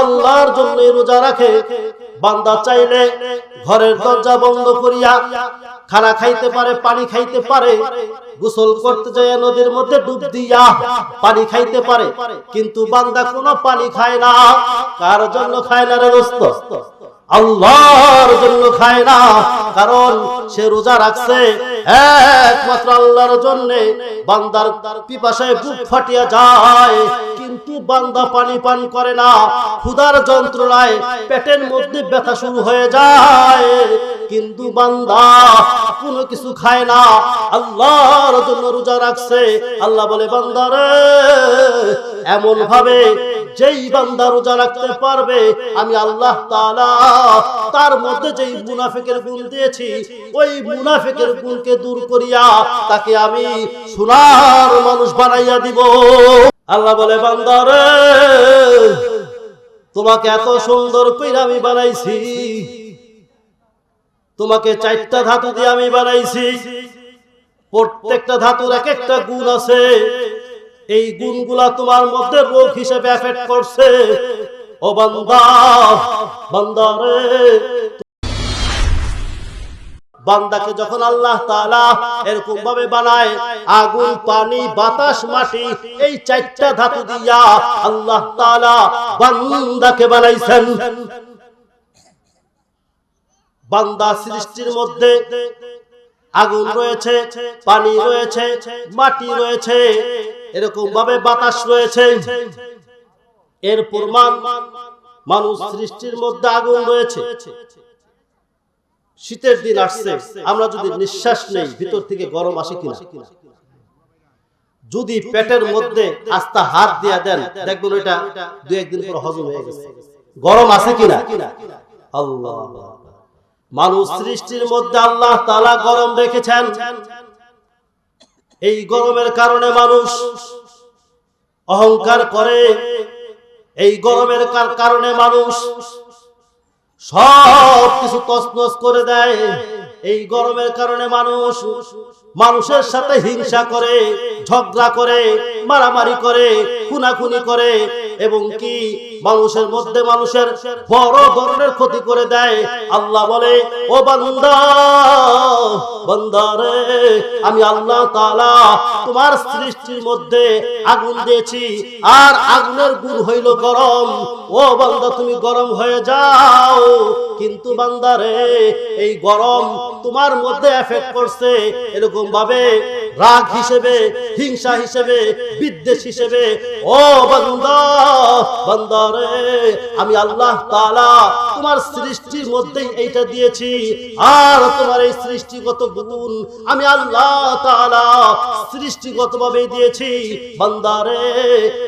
আল্লাহর জন্য রোজা রাখে। বান্দা চাইলে ঘরের দরজা বন্ধ করিয়া খানা খাইতে পারে, পানি খাইতে পারে, গোসল করতে যায় নদীর মধ্যে ডুব দিয়া পানি খাইতে পারে। কিন্তু বান্দা কোনো পানি খায় না। কার জন্য খায় না রে দোস্ত? আল্লাহর জন্য খায় না। কারণ সে রোজা রাখছে একমাত্র আল্লাহর জন্য বান্দার পিপাসায় বুক ফাটিয়া যায়। কিন্তু বান্দা পানি পান করে না, ক্ষুধার যন্ত্রণায় পেটের মধ্যে ব্যথা শুরু হয়ে যায়। কিন্তু বান্দা কোনো কিছু খায় না, আল্লাহর জন্য রোজা রাখছে। আল্লাহ বলে বান্দারে এমন ভাবে যেই বান্দা রোজা রাখতে পারবে, আমি আল্লাহ তাআলা তার মধ্যে যেই মুনাফিকের গুণ দিয়েছি, ওই মুনাফিকের গুণকে দূর করিয়া তাকে আমি সোনার মানুষ বানাইয়া দিব। আল্লাহ বলে বান্দারে তোমাকে এত সুন্দর কইরা আমি বানাইছি। তোমাকে চারটা ধাতু দিয়ে আমি বানাইছি। প্রত্যেকটা ধাতুর এক একটা গুণ আছে। এই গুণগুলা তোমার মধ্যে রোগ হিসেবে এফেক্ট করছে। ও বান্দা বান্দা রে বান্দাকে যখন আল্লাহ তাআলা এরকম ভাবে বানায়, আগুন, পানি, বাতাস, মাটি, এই চারটা ধাতু দিয়া আল্লাহ তাআলা বান্দাকে বানাইছেন। বান্দা সৃষ্টির মধ্যে আগুন রয়েছে, পানি রয়েছে, মাটি রয়েছে, এরকম ভাবে বাতাস রয়েছে। এর প্রমাণ মানুষ সৃষ্টির মধ্যে আগুন রয়েছে। শীতের দিন আসছে আমরা যদি নিঃশ্বাস নেই ভিতর থেকে গরম আসে কিনা? যদি পেটের মধ্যে আস্তা হাত দিয়া দেন দেখবেন ওইটা দু একদিন পর হজম হয়ে গেছে। গরম আছে কিনা? আল্লাহ। মানুষ সৃষ্টির মধ্যে আল্লাহ তালা গরম রেখেছেন। এই গরমের কারণে মানুষ অহংকার করে। এই গরমের কারণে মানুষ সব কিছু তসনস করে দেয়। এই গরমের কারণে মানুষ মানুষের সাথে হিংসা করে, ঝগড়া করে, মারামারি করে, খুনাখুনি করে, এবং কি মানুষের মধ্যে মানুষের বড় ধরনের ক্ষতি করে দেয়। আল্লাহ বলে, ও বান্দা বান্দারে আমি আল্লাহ তাআলা তোমার সৃষ্টির মধ্যে আগুন দিয়েছি, আর আগুনের গুণ হইল গরম। ও বান্দা, তুমি গরম হয়ে যাও। কিন্তু বান্দারে এই গরম তোমার মধ্যে এফেক্ট করছে। এরকম ভাবে রাগ হিসেবে, হিংসা হিসেবে, বিদ্বেষ হিসেবে, ও বান্দা বান্দারে আমি আল্লাহ তাআলা তোমার সৃষ্টির মধ্যেই এইটা দিয়েছি, আর তোমার এই সৃষ্টিগত গুণ আমি আল্লাহ তাআলা সৃষ্টিগতভাবে দিয়েছি বান্দারে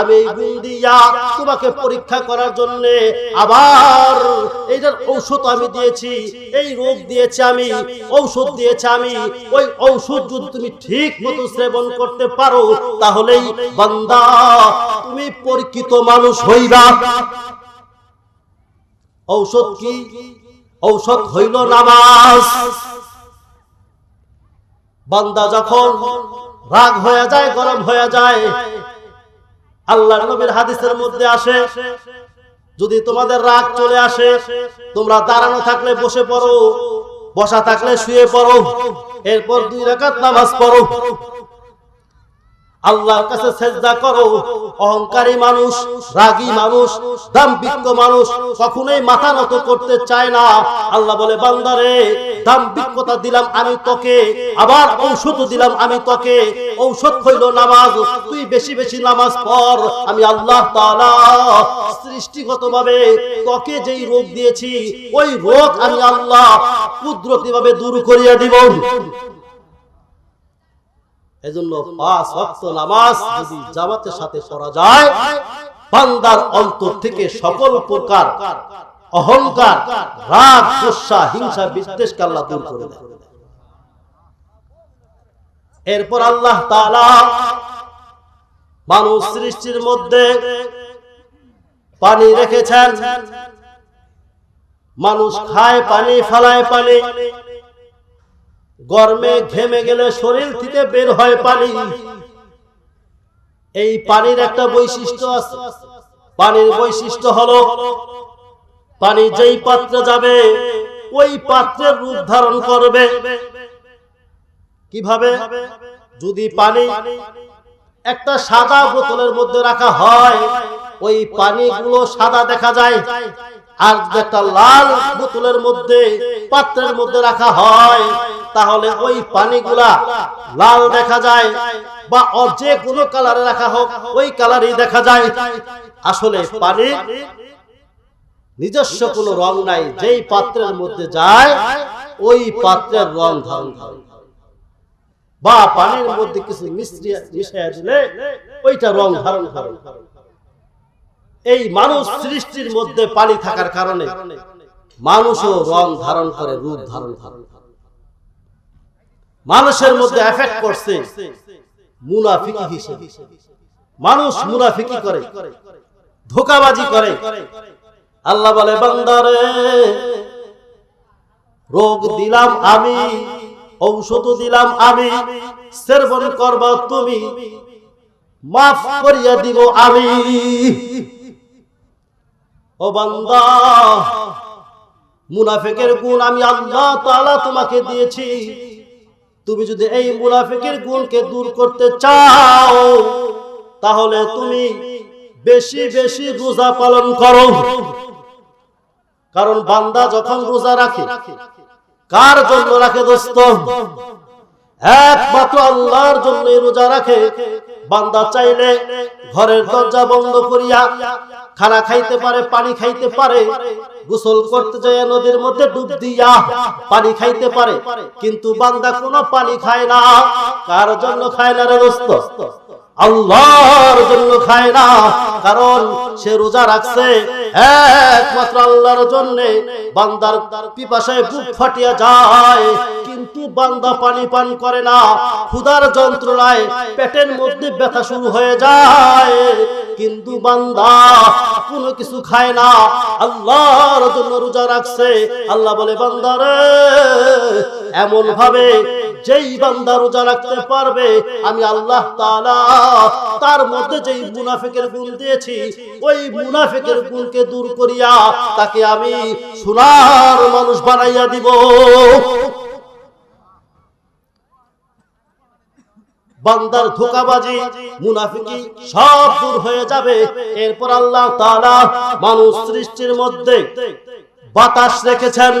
আমি এই গুণ দিয়া তোমাকে পরীক্ষা করার জন্য আবার এইটার ঔষধ আমি দিয়েছি, এই রোগ দিয়েছি আমি, ঔষধ দিয়েছি আমি, ওই ঔষধ যদি তুমি ঠিক মতো সেবন করতে পারো, তাহলেই বান্দা, তুমি পরিচিত মানুষ হইবা। ঔষধ কি? ঔষধ হইল নামাজ। বান্দা যখন রাগ হয়ে যায়, গরম হয়ে যায় আল্লাহ নবীর হাদিসের মধ্যে আসে, যদি তোমাদের রাগ চলে আসে, তোমরা দাঁড়ানো থাকলে বসে পড়ো। বসা থাকলে শুয়ে পড়ো। এরপর দুই রাখাত নামাজ পড়ো। আল্লাহর কাছে সেজদা করো। অহংকারী মানুষ, রাগী মানুষ দাম্ভিক মানুষ কখনোই মাথা নত করতে চায় না। আল্লাহ বলে বান্দারে দাম্ভিকতা দিলাম আমি তোকে, আবার ঔষধ দিলাম আমি তোকে। ঔষধ হইল নামাজ, তুই বেশি বেশি নামাজ পড়। আমি আল্লাহ তাআলা সৃষ্টিগতভাবে তোকে যেই রোগ দিয়েছি, ওই রোগ আমি আল্লাহ কুদরতিভাবে দূর করিয়া দিব। এজন্য পাঁচ ওয়াক্ত নামাজ যদি জামাতের সাথে পড়া যায় বান্দার অন্তর থেকে সকল প্রকার অহংকার রাগ গুসা হিংসা বিদ্বেষকে আল্লাহ দূর করে দেয়। এরপর আল্লাহ তাআলা মানুষ সৃষ্টির মধ্যে পানি রেখেছেন। মানুষ খায় পানি ফালায় পানি। গরমে ঘেমে গেলে শরীর থেকে বের হয় পানি। এই পানির একটা বৈশিষ্ট্য আছে। পানির বৈশিষ্ট্য হলো, পানি যেই পাত্রে যাবে, ওই পাত্রের রূপ ধারণ করবে। কীভাবে? যদি পানি একটা সাদা বোতলের মধ্যে রাখা হয়, ওই পানিগুলো সাদা দেখা যায়। আর যদি একটা লাল বোতলের মধ্যে পাত্রের মধ্যে রাখা হয়, তাহলে ওই পানিগুলা লাল দেখা যায় বা যে কোনো কালারে রাখা হোক, ওই কালারই দেখা যায়। আসলে পানি নিজস্ব কোনো রং নাই, যেই পাত্রের মধ্যে যায়, ওই পাত্রের রং ধারণ করে। বা পানির মধ্যে কিছু মিশ্রিয়া মিশাইয়া দিলে ওইটা রং ধারণ করে। এই মানুষ সৃষ্টির মধ্যে পানি থাকার কারণে মানুষও রং ধারণ করে, রূপ ধারণ করে। মানুষের মধ্যে এফেক্ট করছে মুনাফিকি হিসেবে। মানুষ মুনাফিকি করে, ধোকাবাজি করে। আল্লাহ বলে, বান্দারে, রোগ দিলাম আমি, ঔষধ দিলাম আমি, সেবন করবা তুমি, মাফ করিয়া দিব আমি। ও বান্দা, মুনাফেকের গুণ আমি আল্লাহ তাআলা তোমাকে দিয়েছি। তুমি যদি এই মুনাফিকের গুণকে দূর করতে চাও, তাহলে তুমি বেশি বেশি রোজা পালন করো। কারণ বান্দা যখন রোজা রাখে, কার জন্য রাখে দোস্ত? একমাত্র আল্লাহর জন্য রোজা রাখে। বান্দা চাইলে ঘরের দরজা বন্ধ করিয়া খানা খাইতে পারে, পানি খাইতে পারে, গোসল করতে যায় নদীর মধ্যে ডুব দিয়া পানি খাইতে পারে, কিন্তু বান্দা কোনো পানি খায় না। কার জন্য খায় না রে দোস্ত? আল্লাহর জন্য খায় না, কারণ সে রোজা রাখছে একমাত্র আল্লাহর জন্য। বান্দার পিপাসায় বুক ফাটিয়া যায় কিন্তু বান্দা পানি পান করে না? ক্ষুধার যন্ত্রণায় পেটের মধ্যে ব্যথা শুরু হয়ে যায়। কিন্তু বান্দা কোনো কিছু খায় না। আল্লাহর জন্য রোজা রাখছে। আল্লাহ বলে বান্দারে এমন ভাবে যেই বান্দা রোজা রাখতে পারবে, আমি আল্লাহ তাআলা তার মধ্যে যেই মুনাফিকের গুণ দিয়েছি, ওই মুনাফিকের গুণকে দূর করিয়া তাকে আমি সোনার মানুষ বানাইয়া দিব। বান্দার ধোকাবাজি, মুনাফিকি সব দূর হয়ে যাবে। এরপর আল্লাহ তাআলা মানুষ সৃষ্টির মধ্যে বাতাস রেখেছেন।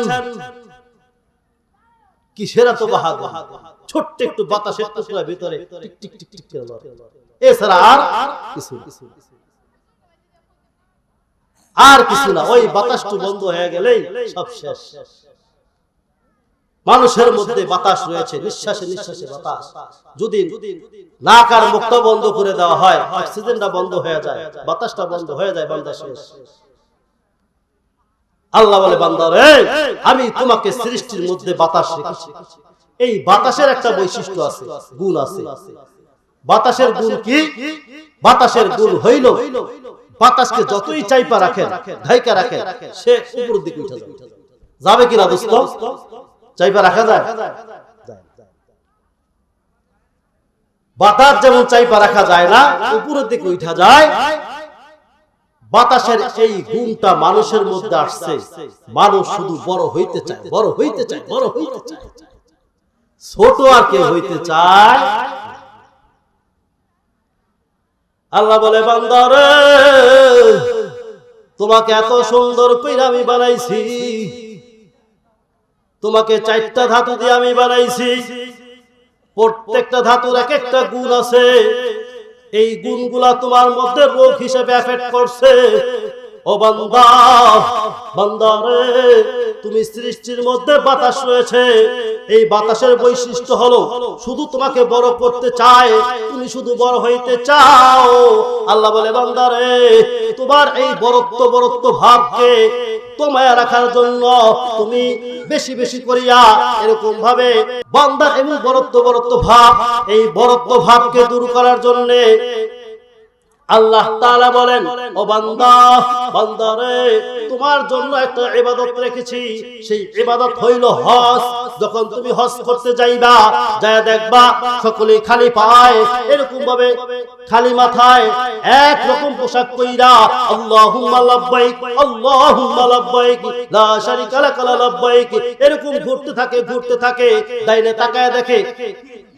কিসের এত ছোট্ট একটু বাতাসের ভিতরে এছাড়া আর কিছু। আর কিছু না। ওই বাতাসটু বন্ধ হয়ে গেলেই সব শেষ। মানুষের মধ্যে বাতাস রয়েছে, নিঃশ্বাসে নিঃশ্বাসে বাতাস। যদি নাক আর মুখটা বন্ধ করে দেওয়া হয়, অক্সিজেনটা বন্ধ হয়ে যায়, বাতাসটা বন্ধ হয়ে যায়, বান্দা শেষ। আল্লাহ বলে বান্দার আমি তোমাকে সৃষ্টির মধ্যে বাতাস রেখেছি। এই বাতাসের একটা বৈশিষ্ট্য আছে, গুণ আছে। বাতাসের গুণ কি? বাতাসের গুণ হইল, বাতাসকে যতই চাইপা রাখেন, ঢাইকা রাখেন, সে উপরের দিকে উঠে যাবে। যাবে কিনা দোস্ত? চাইপা রাখা যায়? বাতাস যেমন চাইপা রাখা যায় না, উপরের দিকে উঠা যায়। বাতাসের এই গুণটা মানুষের মধ্যে আসছে। মানুষ শুধু বড় হইতে চায়, বড় হইতে চায়, বড় হইতে চায়। ছোট আর কে হইতে চায় আল্লাহ বলে বান্দারে তোমাকে এত সুন্দর কইরা আমি বানাইছি। তোমাকে চারটা ধাতু দিয়ে আমি বানাইছি। প্রত্যেকটা ধাতুর এক একটা গুণ আছে। এই গুণগুলা তোমার মধ্যে রোগ হিসেবে এফেক্ট করছে। ও বান্দা বান্দা রে, তুমি সৃষ্টির মধ্যে বাতাস রয়েছে। এই বাতাসের বৈশিষ্ট্য হলো, শুধু তোমাকে বড় করতে চায়, তুমি শুধু বড় হইতে চাও। আল্লাহ বলে, বান্দা রে, তোমার এই বরত্ব বরত্ব ভাবকে তোমায় রাখার জন্য তুমি বেশি বেশি করিয়া এরকম ভাবে বান্দার এবং বরত্ব বরত্ব ভাব, এই বরত্ব ভাবকে দূর করার জন্য আল্লাহ তাআলা বলেন, ও বান্দা বান্দারে, তোমার জন্য একটা ইবাদত রেখেছি। সেই ইবাদত হইল হজ। যখন তুমি হজ করতে যাইবা যায় দেখবা সকলে খালি পায়। এরকম ভাবে খালি মাথায় এক রকম পোশাক কইরা, আল্লাহুম্মা লাব্বাইক আল্লাহুম্মা লাব্বাইক, লা শারিকা লাক লাব্বাইক। এরকম ঘুরতে থাকে ঘুরতে থাকে, ডাইনে তাকায় দেখে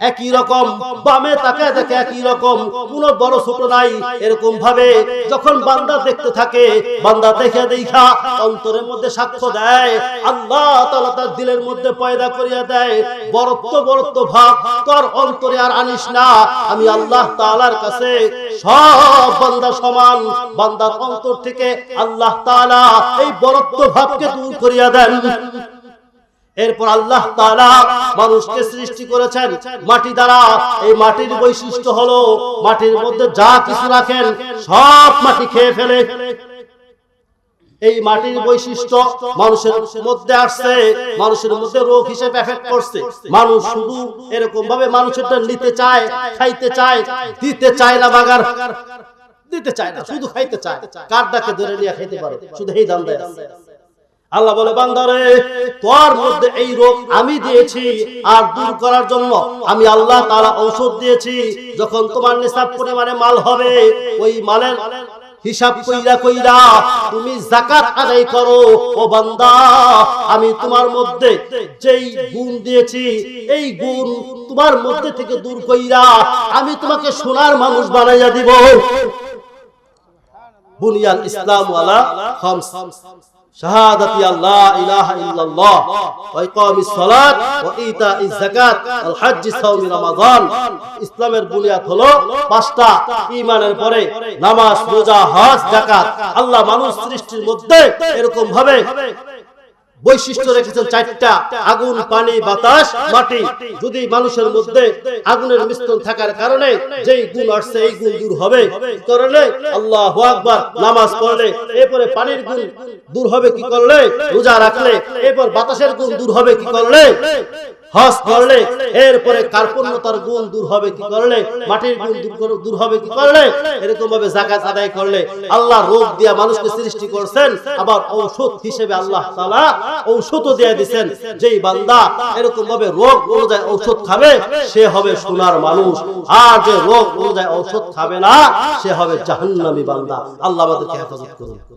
একই রকম, বামে তাকায় দেখে একই রকম, কোন বড় ছোট নাই। এরকম ভাবে যখন বান্দা দেখতে থাকে বান্দা দেখে দেখা, অন্তরের মধ্যে সাক্ষ্য দেয়, আল্লাহ তাআলা তার দিলের মধ্যে পয়দা করিয়া দেয়। বরত্ব বরত্ব ভাব, তোর অন্তরে আর আনিস না। আমি আল্লাহ তাআলার কাছে সব বান্দা সমান, বান্দার অন্তর থেকে আল্লাহ তাআলা এই বরত্ব ভাবকে দূর করিয়া দেন। এরপর আল্লাহ তাআলা মানুষকে সৃষ্টি করেছেন মাটি দ্বারা। এই মাটির বৈশিষ্ট্য হলো, মাটির মধ্যে যা কিছু রাখেন, সব মাটি খেয়ে ফেলে। এই মাটির বৈশিষ্ট্য মানুষের মধ্যে আসছে মানুষের মধ্যে রোগ হিসেবে এফেক্ট করছে। মানুষ শুধু এরকম ভাবে মানুষেরটা নিতে চায় খাইতে চায় দিতে চায় না বাগার দিতে চায় না শুধু খাইতে চায় কার ডাকে ধরে নিয়ে খাইতে পারে শুধু এই দাম দেয়। আল্লাহ বলে বান্দারে তোর মধ্যে এই রোগ আমি দিয়েছি আর দূর করার জন্য আমি আল্লাহ তারা ঔষধ দিয়েছি যখন তোমার নিসাব পরিমাণে মাল হবে ওই মালের হিসাব কইরা কইরা তুমি জাকাত আদায় করো, ও বান্দা, আমি তোমার মধ্যে যেই গুণ দিয়েছি, এই গুণ তোমার মধ্যে থেকে দূর কইরা আমি তোমাকে সোনার মানুষ বানাইয়া দিব। বুনিয়াল ইসলাম ওয়ালা খামস ইসলামের বুনিয়াদ হলো পাঁচটা ইমানের পরে নামাজ, রোজা, হজ জাকাত আল্লাহ মানুষ সৃষ্টির মধ্যে এরকম ভাবে বৈশিষ্ট্য রেখেছেন চারটা, আগুন, পানি, বাতাস, মাটি। যদি মানুষের মধ্যে আগুনের মিশ্রণ থাকার কারণে যেই গুণ আসছে, এই গুণ দূর হবে। কারণে? আল্লাহ আকবার, নামাজ পড়লে, এরপরে পানির গুণ দূর হবে কি করলে? রোজা রাখলে, এরপর বাতাসের গুণ দূর হবে কি করলে? হজ করলে এরপরে কার্পণ্যতার গুণ দূর হবে কি করলে? মাটির গুণ দূর হবে কি করলে? এরকম ভাবে জাকাত আদায় করলে আল্লাহ রোগ দিয়া মানুষকে সৃষ্টি করছেন আবার ঔষধ হিসেবে আল্লাহ তাআলা ঔষধও দিয়ে দিবেন যেই বান্দা এরকম ভাবে রোগ অনুযায়ী ঔষধ খাবে সে হবে সোনার মানুষ। আর যে রোগ অনুযায়ী ঔষধ খাবে না সে হবে জাহান্নামী বান্দা। আল্লাহ আমাদেরকে হেফাজত করুন।